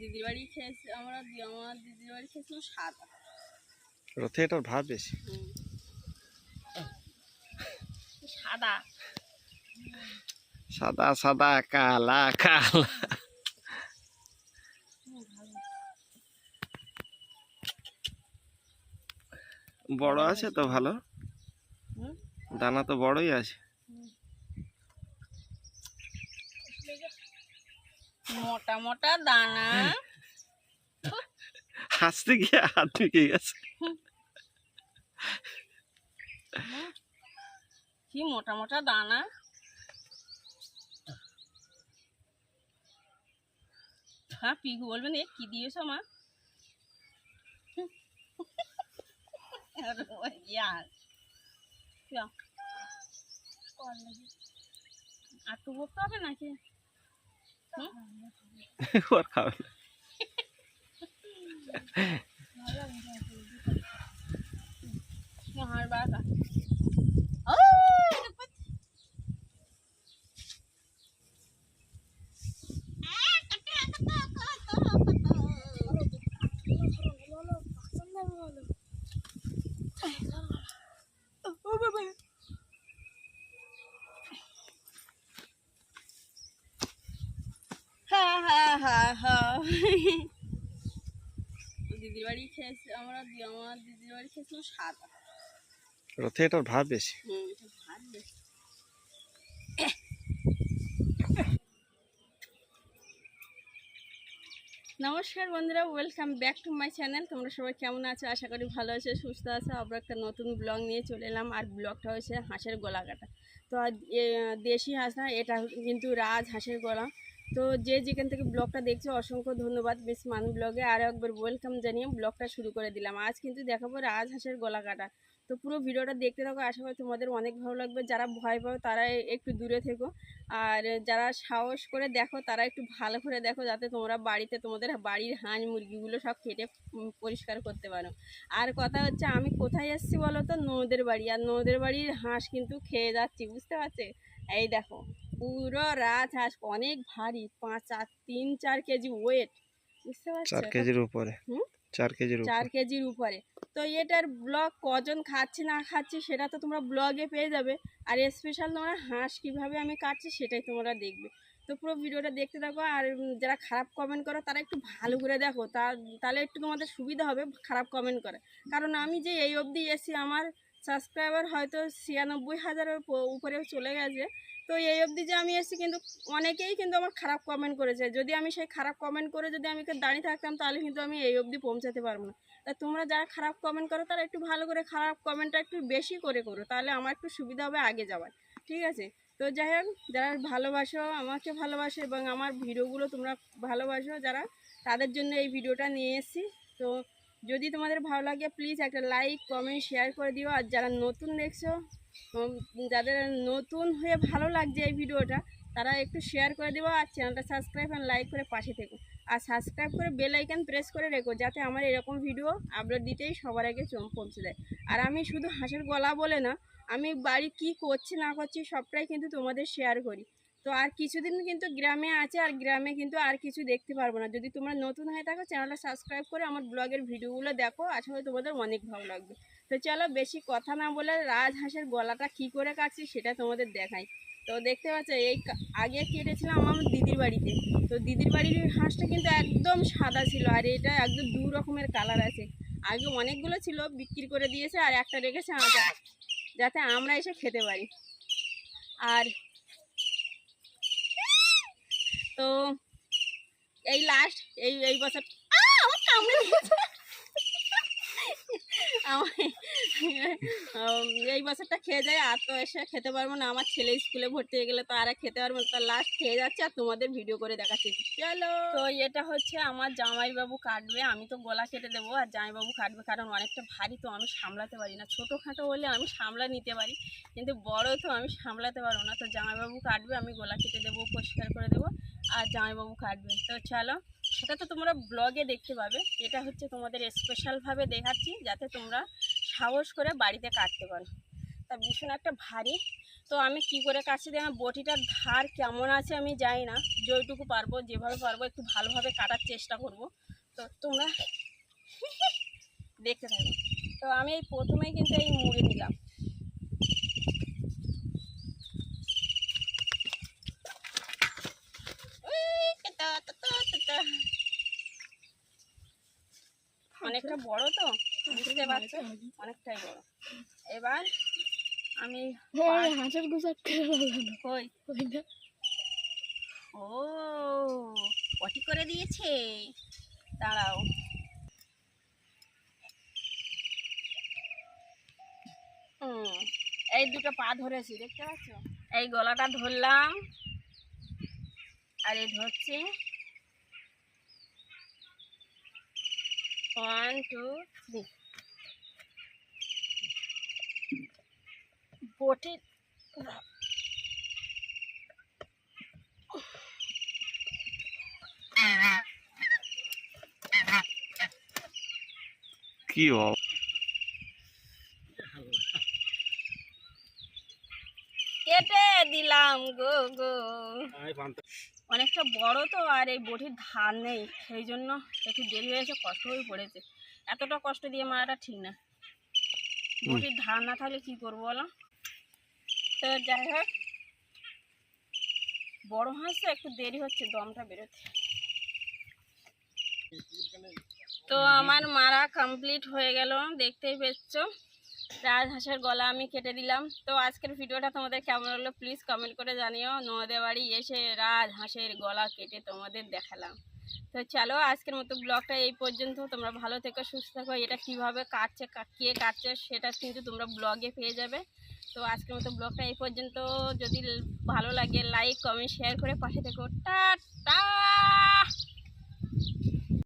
দিদির বাড়ি খেয়েছি আমরা আমার দিদির বাড়ি খেয়েছিলাম সাদা। রথে এটার ভাব বেশি সাদা। সাদা সাদা কালা কালা। বড় আছে তো ভালো? দানা তো বড়ই আছে। মোটা মোটা দানা। হাসতে গিয়ে হাত ঢুকে গেছে। কি মোটা মোটা দানা? হ্যাঁ পিকু বলবেন এ কি দিয়েছ মা? আর টু করতে হবে নাকি? হুম? ওর খাবে না। Mahal bata. হ্যাঁ হ্যাঁ হ্যাঁ হ্যাঁ দিদির বাড়ি খেয়েছি আমরা আমার দিদির বাড়ি খেয়েছিলাম সাদা রথে এটার ভাব বেশি। হুম নমস্কার বন্ধুরা welcome back to my channel তোমরা সবাই কেমন আছো? আশা করি ভালো আছো সুস্থ আছো। আমরা একটা নতুন ব্লগ নিয়ে চলে এলাম। আর ব্লগটা হচ্ছে হাঁসের গলা কাটা। তো দেশি হাঁস না এটা কিন্তু রাজ হাঁসের গলা। তো যে যেখান থেকে ব্লগটা দেখছে, অসংখ্য ধন্যবাদ মিস মান ব্লগে। আরও একবার ওয়েলকাম জানিয়ে ব্লগটা শুরু করে দিলাম। আজ কিন্তু দেখাবো রাজ হাঁসের গলা কাটা। তো পুরো ভিডিওটা দেখতে থাকো আশা করি তোমাদের অনেক ভালো লাগবে। যারা ভয় পাও তারা একটু দূরে থেকো। আর যারা সাহস করে দেখো তারা একটু ভালো করে দেখো যাতে তোমরা বাড়িতে তোমাদের বাড়ির হাঁস মুরগিগুলো সব কেটে উম, পরিষ্কার করতে পারো। আর কথা হচ্ছে আমি কোথায় এসেছি বলো তো? নদের বাড়ি। আর নদের বাড়ির হাঁস কিন্তু খেয়ে যাচ্ছি বুঝতে পারছে? এই দেখো পুরো রাজ হাঁস অনেক ভারী পাঁচ চার তিন চার কেজি ওয়েট বুঝতে পারছ? চার কেজির উপরে। হুম? চার কেজির চার কেজির উপরে। তো এটার ব্লগ কজন খাচ্ছে না খাচ্ছে সেটা তো তোমরা ব্লগে পেয়ে যাবে। আর স্পেশাল তোমরা হাঁস কীভাবে আমি কাটছি সেটাই তোমরা দেখবে। তো পুরো ভিডিওটা দেখতে থাকো আর যারা খারাপ কমেন্ট করো তারা একটু ভালো করে দেখো। তা তাহলে একটু তোমাদের সুবিধা হবে খারাপ কমেন্ট করে কারণ আমি যে এই অবধি এসেছি আমার সাবস্ক্রাইবার হয়তো ছিয়ানব্বই হাজারের উপরেও চলে গেছে। তো এই অবধি যে আমি এসেছি কিন্তু অনেকেই কিন্তু আমার খারাপ কমেন্ট করেছে। যদি আমি সেই খারাপ কমেন্ট করে যদি আমি দাঁড়িয়ে থাকতাম, তাহলে কিন্তু আমি এই অবধি পৌঁছাতে পারব না। তা তোমরা যারা খারাপ কমেন্ট করো, তারা একটু ভালো করে খারাপ কমেন্টটা একটু বেশি করে করো, তাহলে আমার একটু সুবিধা হবে আগে যাওয়ার। ঠিক আছে? তো যাই হোক, যারা ভালোবাসো, আমাকে ভালোবাসো এবং আমার ভিডিওগুলো তোমরা ভালোবাসো, যারা তাদের জন্য এই ভিডিওটা নিয়ে এসেছি। তো যদি তোমাদের ভালো লাগে প্লিজ একটা লাইক কমেন্ট শেয়ার করে দিও। আর যারা নতুন দেখছ যাদের নতুন হয়ে ভালো লাগছে এই ভিডিওটা, তারা একটু শেয়ার করে দেবো আর চ্যানেলটা সাবস্ক্রাইব আর লাইক করে পাশে থেকো। আর সাবস্ক্রাইব করে বেল আইকন প্রেস করে রেখো, যাতে আমার এরকম ভিডিও আপলোড দিতেই সবার আগে পৌঁছে দেয় আর আমি শুধু হাঁসের গলা বলে না, আমি বাড়ি কি করছি না করছি সবটাই কিন্তু তোমাদের শেয়ার করি। তো আর কিছুদিন কিন্তু গ্রামে আছে, আর গ্রামে কিন্তু আর কিছু দেখতে পারব না। যদি তোমরা নতুন হয়ে থাকো, চ্যানেলটা সাবস্ক্রাইব করে আমার ব্লগের ভিডিওগুলো দেখো, আশা করি তোমাদের অনেক ভালো লাগবে। তো চলো বেশি কথা না বলে রাজহাঁসের গলাটা কি করে কাটছি সেটা তোমাদের দেখাই। তো দেখতে পাচ্ছ, এই আগে কেটেছিলাম আমার দিদির বাড়িতে। তো দিদির বাড়ির হাঁসটা কিন্তু একদম সাদা ছিল, আর এটা একদম দু রকমের কালার আছে। আগে অনেকগুলো ছিল, বিক্রি করে দিয়েছে, আর একটা রেখেছে আমাদের, যাতে আমরা এসে খেতে পারি। আর তো এই লাস্ট এই এই বছর আমার এই বছরটা খেয়ে যায়, আর তো এসে খেতে পারব না। আমার ছেলে স্কুলে ভর্তি হয়ে গেলে তো আর খেতে পারব না। তো লাস্ট খেয়ে যাচ্ছে আর তোমাদের ভিডিও করে দেখাচ্ছি। চলো। তো এটা হচ্ছে আমার জামাইবাবু কাটবে। আমি তো গলা কেটে দেবো আর জামাইবাবু কাটবে, কারণ অনেকটা ভারী তো আমি সামলাতে পারি না। ছোটোখাটো হলে আমি সামলা নিতে পারি, কিন্তু বড় তো আমি সামলাতে পারব না। তো জামাইবাবু কাটবে, আমি গলা কেটে দেবো, পরিষ্কার করে দেবো। আর জামাইবাবু কাটবে। তো চলো, সেটা তো তোমরা ব্লগে দেখতে পাবে। এটা হচ্ছে তোমাদের স্পেশালভাবে দেখাচ্ছি, যাতে তোমরা সাহস করে বাড়িতে কাটতে পারো। তা ভীষণ একটা ভারী। তো আমি কি করে কাটছি আমার বটিটার ধার কেমন আছে আমি জানি না। যেটুকু পারব, যেভাবে পারব, একটু ভালোভাবে কাটার চেষ্টা করব। তো তোমরা দেখতে থাকো। তো আমি এই প্রথমেই কিন্তু এই মুড়ে নিলাম উই, টা টা টা টা টা। অনেকটা বড় তো? বুঝতে পারছ? অনেকটাই বড়। এবার আমি হাঁসের গুজার কই? ও পটি করে দিয়েছে। দাঁড়াও। এই দুটো পা ধরেছি দেখতে পাচ্ছ? এই গলাটা ধরলাম। আর এই ধরছি ওয়ান টু থ্রি বটি কি কেটে দিলাম গো গো। অনেকটা বড় তো আর এই বটির ধার নেই। সেই জন্য একটু দেরি হয়েছে কষ্ট হয়ে পড়েছে। এতটা কষ্ট দিয়ে মারাটা ঠিক না। বটির ধার না থাকলে কি করব বলো? তো যাই হোক বড় হাঁস তো একটু দেরি হচ্ছে দমটা বেরোতে তো আমার মারা কমপ্লিট হয়ে গেল দেখতেই পেয়েছ। রাজহাঁসের গলা আমি কেটে দিলাম। তো আজকের ভিডিওটা তোমাদের কেমন হলো প্লিজ কমেন্ট করে জানিও। নদের বাড়ি এসে রাজহাঁসের গলা কেটে তোমাদের দেখালাম। তো চলো আজকের মতো ব্লগটা এই পর্যন্ত। তোমরা ভালো থেকো, সুস্থ থাকো। এটা কীভাবে কাটছে, কা- কে কাটছে সেটা কিন্তু তোমরা ব্লগে পেয়ে যাবে। তো আজকের মতো ব্লগটা এই পর্যন্ত। যদি ভালো লাগে লাইক কমেন্ট শেয়ার করে পাশে থেকো। টা